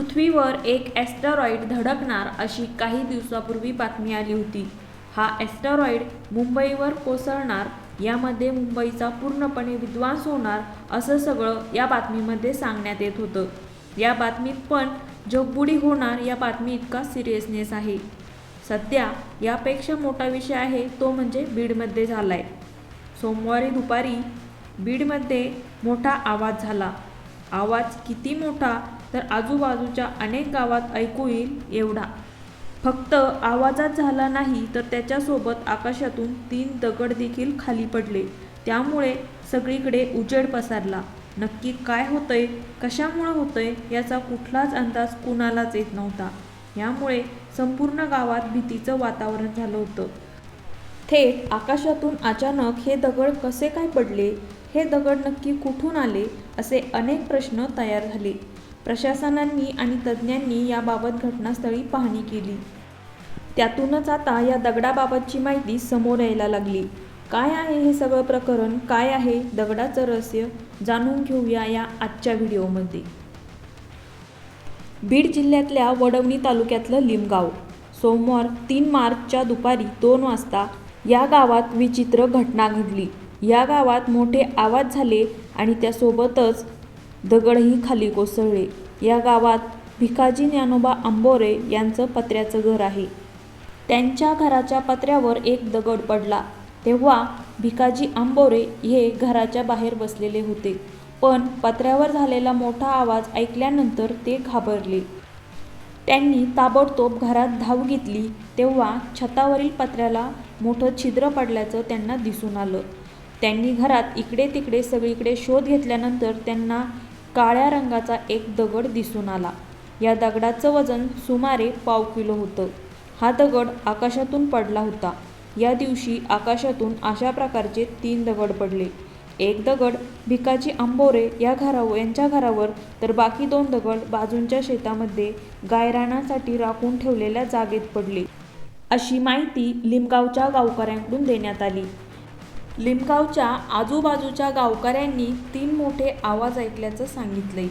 पृथ्वीवर एक ॲस्टरॉईड धडकणार अशी काही दिवसापूर्वी बातमी आली होती. हा ॲस्टरॉईड मुंबईवर कोसळणार यामध्ये मुंबईचा पूर्णपणे विद्वांस होणार असं सगळं या बातमीमध्ये सांगण्यात येत होतं. या बातमीत पण जगबुडी होणार या बातमी इतका सिरियसनेस आहे. सध्या यापेक्षा मोठा विषय आहे तो म्हणजे बीडमध्ये झालाय. सोमवारी दुपारी बीडमध्ये मोठा आवाज झाला. आवाज किती मोठा तर आजूबाजूच्या अनेक गावात ऐकू येईल एवढा. फक्त आवाजात झाला नाही तर त्याच्यासोबत आकाशातून तीन दगड देखील खाली पडले. त्यामुळे सगळीकडे उजेड पसरला. नक्की काय होतंय? कशामुळं होतंय? याचा कुठलाच अंदाज कुणालाच येत नव्हता. यामुळे संपूर्ण गावात भीतीचं वातावरण झालं होतं. थेट आकाशातून अचानक हे दगड कसे काय पडले? हे दगड नक्की कुठून आले? असे अनेक प्रश्न तयार झाले. प्रशासनांनी आणि तज्ज्ञांनी याबाबत घटनास्थळी पाहणी केली. त्यातूनच आता या दगडाबाबतची माहिती समोर यायला लागली. काय आहे हे सगळं प्रकरण? काय आहे दगडाचं रहस्य? जाणून घेऊया या आजच्या व्हिडिओमध्ये. बीड जिल्ह्यातल्या वडवणी तालुक्यातलं लिमगाव. सोमवार तीन मार्चच्या दुपारी दोन वाजता या गावात विचित्र घटना घडली. या गावात मोठे आवाज झाले आणि त्यासोबतच दगडही खाली कोसळले. या गावात भिकाजी ज्ञानोबा आंबोरे यांचं पत्र्याचं घर आहे. त्यांच्या घराच्या पत्र्यावर एक दगड पडला. तेव्हा भिकाजी आंबोरे हे घराच्या बाहेर बसलेले होते. पण पत्र्यावर झालेला मोठा आवाज ऐकल्यानंतर ते घाबरले. त्यांनी ताबडतोब घरात धाव घेतली. तेव्हा छतावरील पत्र्याला मोठं छिद्र पडल्याचं त्यांना दिसून आलं. त्यांनी घरात इकडे तिकडे सगळीकडे शोध घेतल्यानंतर त्यांना काळ्या रंगाचा एक दगड दिसून आला. या दगडाचं वजन सुमारे पाव किलो होतं. हा दगड आकाशातून पडला होता. या दिवशी आकाशातून अशा प्रकारचे तीन दगड पडले. एक दगड भिकाची आंबोरे या घरावर यांच्या घरावर तर बाकी दोन दगड बाजूंच्या शेतामध्ये गायरानासाठी राखून ठेवलेल्या जागेत पडले. अशी माहिती लिमगावच्या गावकऱ्यांकडून देण्यात आली. लिमगावच्या आजूबाजूच्या गावकऱ्यांनी तीन मोठे आवाज ऐकल्याचं सांगितले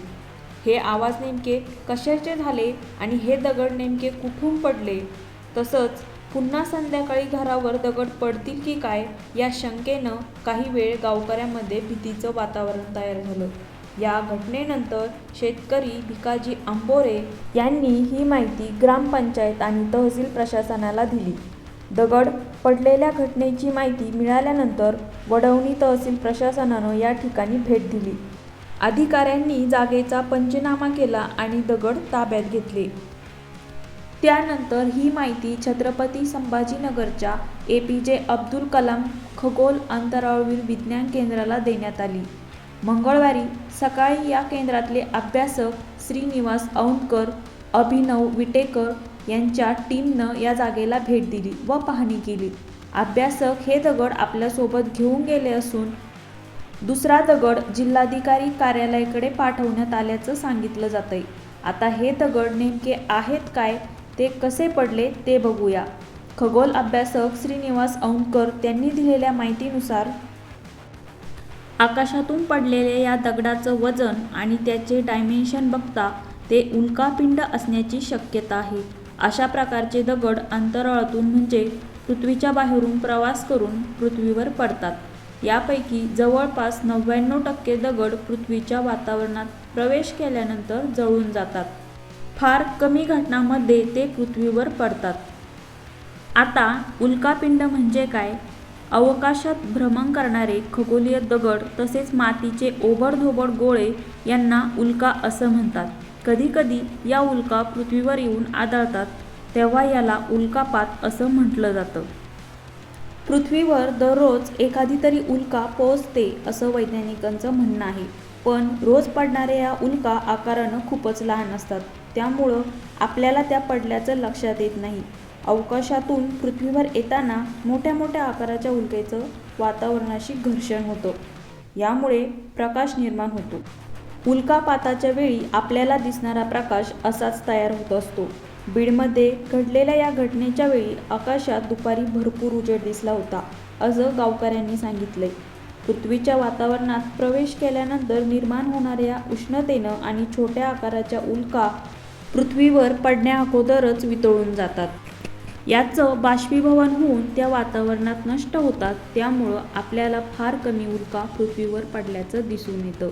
हे आवाज नेमके कशाचे झाले आणि हे दगड नेमके कुठून पडले? तसंच पुन्हा संध्याकाळी घरावर दगड पडतील की काय या शंकेनं काही वेळ गावकऱ्यांमध्ये भीतीचं वातावरण तयार झालं. या घटनेनंतर शेतकरी भिकाजी आंबोरे यांनी ही माहिती ग्रामपंचायत आणि तहसील प्रशासनाला दिली. दगड पडलेल्या घटनेची माहिती मिळाल्यानंतर वडवणी तहसील प्रशासनानं या ठिकाणी भेट दिली. अधिकाऱ्यांनी जागेचा पंचनामा केला आणि दगड ताब्यात घेतले. त्यानंतर ही माहिती छत्रपती संभाजीनगरच्या ए पी जे अब्दुल कलाम खगोल अंतराळवीर विज्ञान केंद्राला देण्यात आली. मंगळवारी सकाळी या केंद्रातले अभ्यासक श्रीनिवास औंधकर अभिनव विटेकर यांच्या टीमनं या जागेला भेट दिली व पाहणी केली. अभ्यासक हे दगड आपल्यासोबत घेऊन गेले असून दुसरा दगड जिल्हाधिकारी कार्यालयाकडे पाठवण्यात आल्याचं सांगितलं जातंय. आता हे दगड नेमके आहेत काय ते कसे पडले ते बघूया. खगोल अभ्यासक श्रीनिवास औंकर त्यांनी दिलेल्या माहितीनुसार आकाशातून पडलेल्या या दगडाचं वजन आणि त्याचे डायमेन्शन बघता ते उल्कापिंड असण्याची शक्यता आहे. अशा प्रकारचे दगड अंतराळातून म्हणजे पृथ्वीच्या बाहेरून प्रवास करून पृथ्वीवर पडतात. यापैकी जवळपास नव्याण्णव टक्के दगड पृथ्वीच्या वातावरणात प्रवेश केल्यानंतर जळून जातात. फार कमी घटनांमध्ये ते पृथ्वीवर पडतात. आता उल्कापिंड म्हणजे काय? अवकाशात भ्रमण करणारे खगोलीय दगड तसेच मातीचे ओबडधोबड गोळे यांना उल्का असं म्हणतात. कधीकधी या उल्का पृथ्वीवर येऊन आदळतात तेव्हा याला उल्कापात असं म्हटलं जातं. पृथ्वीवर दररोज एखादी तरी उल्का पोहोचते असं वैज्ञानिकांचं म्हणणं आहे. पण रोज पडणाऱ्या या उल्का आकारानं खूपच लहान असतात. त्यामुळं आपल्याला त्या पडल्याचं लक्षात येत नाही. अवकाशातून पृथ्वीवर येताना मोठ्या मोठ्या आकाराच्या उल्केचं वातावरणाशी घर्षण होतं. यामुळे प्रकाश निर्माण होतो. उल्कापाताच्या वेळी आपल्याला दिसणारा प्रकाश असाच तयार होत असतो. बीडमध्ये घडलेल्या या घटनेच्या वेळी आकाशात दुपारी भरपूर उजेड दिसला होता असं गावकऱ्यांनी सांगितलंय. पृथ्वीच्या वातावरणात प्रवेश केल्यानंतर निर्माण होणाऱ्या उष्णतेनं आणि छोट्या आकाराच्या उल्का पृथ्वीवर पडण्या अगोदरच वितळून जातात. याचं बाष्पीभवन होऊन त्या वातावरणात नष्ट होतात त्यामुळं आपल्याला फार कमी उल्का पृथ्वीवर पडल्याचं दिसून येतं.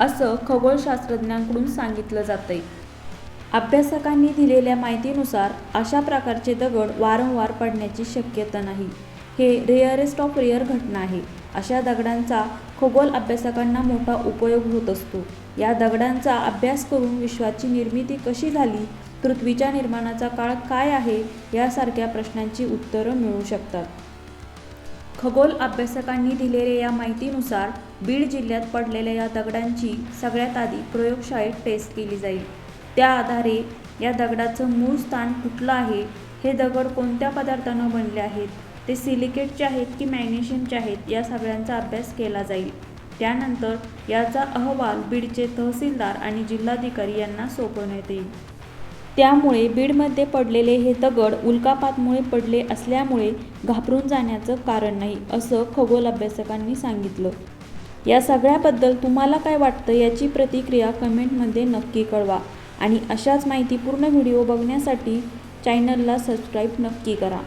असं खगोलशास्त्रज्ञांकडून सांगितलं जातंय. अभ्यासकांनी दिलेल्या माहितीनुसार अशा प्रकारचे दगड वारंवार पडण्याची शक्यता नाही. हे रेअरेस्ट ऑफ रेअर घटना आहे. अशा दगडांचा खगोल अभ्यासकांना मोठा उपयोग होत असतो. या दगडांचा अभ्यास करून विश्वाची निर्मिती कशी झाली पृथ्वीच्या निर्माणाचा काळ काय आहे यासारख्या प्रश्नांची उत्तरं मिळू शकतात. खगोल अभ्यासकांनी दिलेल्या या माहितीनुसार बीड जिल्ह्यात पडलेल्या या दगडांची सगळ्यात आधी प्रयोगशाळेत टेस्ट केली जाईल. त्या आधारे या दगडाचं मूळ स्थान कुठलं आहे हे दगड कोणत्या पदार्थानं बनले आहेत ते सिलिकेटचे आहेत की मॅग्नेशियमचे आहेत या सगळ्यांचा अभ्यास केला जाईल. त्यानंतर याचा अहवाल बीडचे तहसीलदार आणि जिल्हाधिकारी यांना सोपवण्यात येईल. त्यामुळे बीडमध्ये पडलेले हे दगड उल्कापातमुळे पडले असल्यामुळे घाबरून जाण्याचं कारण नाही असं खगोल अभ्यासकांनी सांगितलं. या सगळ्याबद्दल तुम्हाला काय वाटतं याची प्रतिक्रिया कमेंटमध्ये नक्की कळवा आणि अशाच माहितीपूर्ण व्हिडिओ बघण्यासाठी चॅनलला सबस्क्राईब नक्की करा.